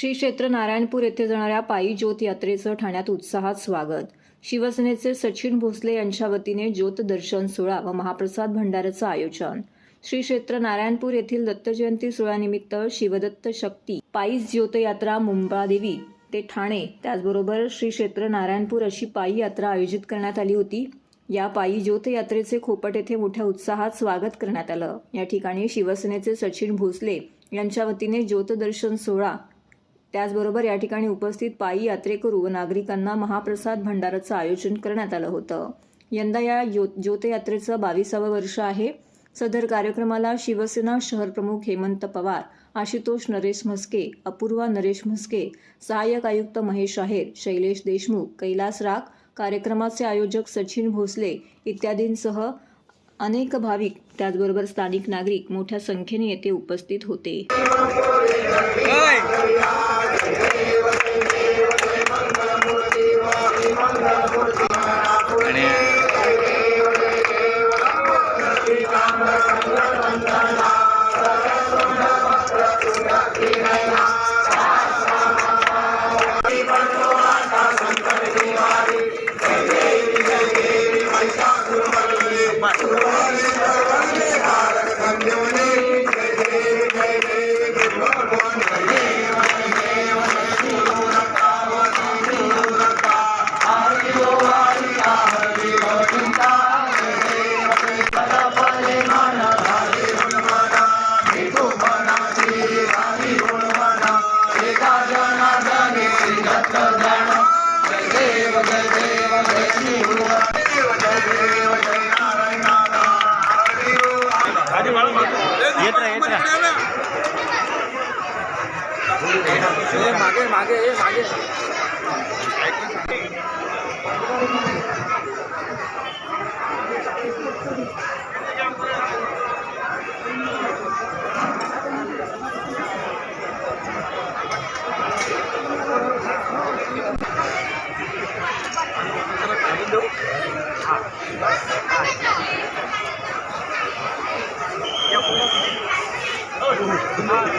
श्री क्षेत्र नारायणपूर येथे जाणाऱ्या पायी ज्योत यात्रेचं ठाण्यात उत्साहात स्वागत. शिवसेनेचे सचिन भोसले यांच्या वतीने ज्योत दर्शन सोहळा व महाप्रसाद भंडाराचं आयोजन. श्री क्षेत्र नारायणपूर येथील दत्तजयंती सोहळ्यानिमित्त शिवदत्त शक्ती पायी ज्योत यात्रा मुंबादेवी ते ठाणे. त्याचबरोबर श्री क्षेत्र नारायणपूर अशी पायी यात्रा आयोजित करण्यात आली होती. या पायी ज्योत यात्रेचे खोपट येथे मोठ्या उत्साहात स्वागत करण्यात आलं. या ठिकाणी शिवसेनेचे सचिन भोसले यांच्या वतीने ज्योतदर्शन सोहळा त्याचबरोबर या ठिकाणी उपस्थित पायी यात्रेकरू व नागरिकांना महाप्रसाद भंडाराचं आयोजन करण्यात आलं होतं. यंदा या यो ज्योतयात्रेचं बावीसावं वर्ष आहे. सदर कार्यक्रमाला शिवसेना शहरप्रमुख हेमंत पवार आशुतोष नरेश म्हस्के अपूर्वा नरेश म्हस्के सहाय्यक आयुक्त महेश आहेर शैलेश देशमुख कैलास राग कार्यक्रमाचे आयोजक सचिन भोसले इत्यादींसह अनेक भाविक त्याचबरोबर स्थानिक नागरिक मोठ्या संख्येने येथे उपस्थित होते. ధర్మాన్ని ధర్మాన్ని భారత సంధ్యమని मागे मागे ए, मागे काय